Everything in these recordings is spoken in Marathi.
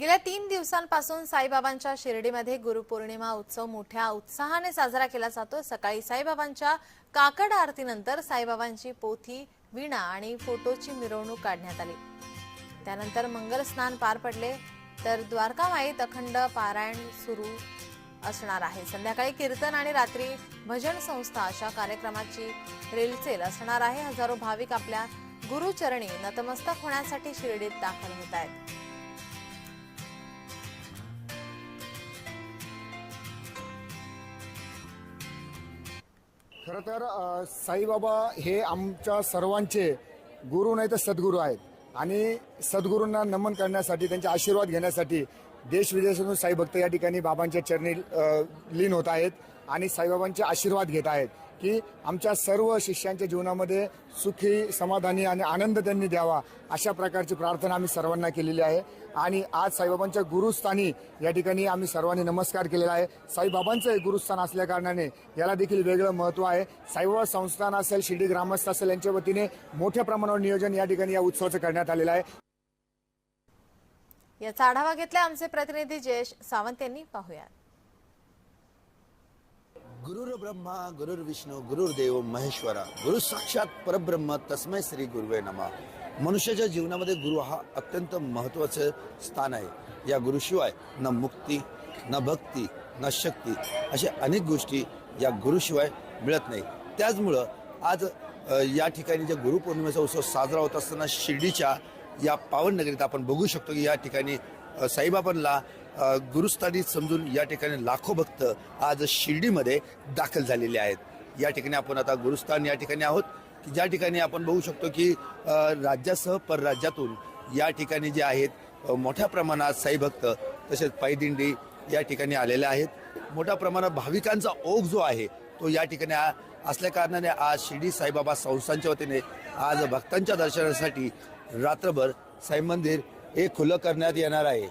गेल्या तीन दिवसांपासून साईबाबांच्या शिर्डीमध्ये गुरुपौर्णिमा उत्सव मोठ्या उत्साहाने साजरा केला जातो. सकाळी साईबाबांच्या काकड आरतीनंतर साईबाबांची पोथी वीणा आणि फोटोची मिरवणूक काढण्यात आली. त्यानंतर मंगल स्नान पार पडले तर द्वारकामाईत अखंड पारायण सुरू असणार आहे. संध्याकाळी कीर्तन आणि रात्री भजन संस्था अशा कार्यक्रमाची रेलचेल असणार आहे. हजारो भाविक आपल्या गुरुचरणी नतमस्तक होण्यासाठी शिर्डीत दाखल होत आहेत. खरं तर अ, साईबाबा हे आमच्या सर्वांचे गुरु नाही तर सद्गुरू आहेत. आणि सद्गुरूंना नमन करण्यासाठी त्यांचे आशीर्वाद घेण्यासाठी देश विदेशातून साईभक्त या ठिकाणी बाबांच्या चरणी अ, लीन होत आहेत आणि साईबाबांचे आशीर्वाद घेत आहेत. की आमच्या सर्व शिष्यांच्या जीवनामध्ये सुखी समाधानी आणि आनंद त्यांनी द्यावा अशा प्रकारची प्रार्थना आम्ही सर्वांना केलेली आहे. आणि आज साईबाबांच्या गुरुस्थानी या ठिकाणी आम्ही सर्वांनी नमस्कार केलेला आहे. साईबाबांचं हे गुरुस्थान असल्या कारणाने याला देखील वेगळं महत्त्व आहे. साईबाबा संस्थान असेल शिर्डी ग्रामस्थ असेल यांच्या वतीने मोठ्या प्रमाणावर नियोजन या ठिकाणी या उत्सवाचं करण्यात आलेलं आहे. याचा आढावा घेतला आमचे प्रतिनिधी जयेश सावंत यांनी. पाहुयात. गुरुर ब्रह्मा गुरुर विष्णू गुरुर्देव महेश्वरा गुरु साक्षात परब्रह्म तस्मै श्री गुरुवे नमा. मनुष्याच्या जीवनामध्ये गुरु हा अत्यंत महत्वाचं स्थान आहे. या गुरुशिवाय न मुक्ती न भक्ती न शक्ती अशा अनेक गोष्टी या गुरुशिवाय मिळत नाही. त्याचमुळं आज या ठिकाणी जे गुरुपौर्णिमेचा उत्सव साजरा होत असताना शिर्डीच्या या पावन नगरीत आपण बघू शकतो की या ठिकाणी साईबाबांना गुरुस्थानी समजून या ठिकाणी लाखो भक्त आज शिर्डीमध्ये दाखल झालेले आहेत. या ठिकाणी आपण आता गुरुस्थान या ठिकाणी आहोत की ज्या ठिकाणी आपण बघू शकतो की राज्यासह परराज्यातून या ठिकाणी जे आहेत मोठ्या प्रमाणात साईभक्त तसेच पायदिंडी या ठिकाणी आलेले आहेत. मोठ्या प्रमाणात भाविकांचा ओघ जो आहे तो या ठिकाणी असल्याकारणाने असल्या कारणाने आज शिर्डी साईबाबा संस्थांच्या वतीने आज भक्तांच्या दर्शनासाठी रात्रभर साई मंदिर हे खुलं करण्यात येणार आहे.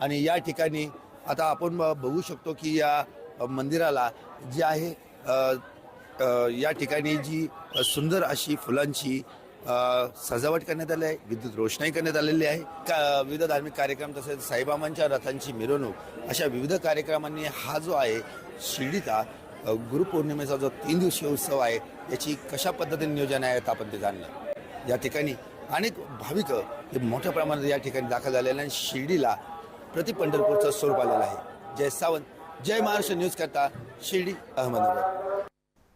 आणि या ठिकाणी आता आपण ब- बघू शकतो की या मंदिराला जी आहे या ठिकाणी जी सुंदर अशी फुलांची सजावट करण्यात आली आहे विद्युत रोषणाई करण्यात आलेली आहे. का- विविध धार्मिक कार्यक्रम तसेच साईबाबांच्या रथांची मिरवणूक अशा विविध कार्यक्रमांनी हा जो आहे शिर्डीचा गुरुपौर्णिमेचा जो तीन दिवसीय उत्सव आहे याची कशा पद्धतीने नियोजन आहे आता आपण ते जाणलं या ठिकाणी अनेक भाविक हे मोठ्या प्रमाणात या ठिकाणी दाखल झालेले आणि शिर्डीला प्रति पंढरपूरचं स्वरूप आलेलं आहे. जय सावंत जय महाराष्ट्र न्यूज करता शिर्डी अहमदनगर.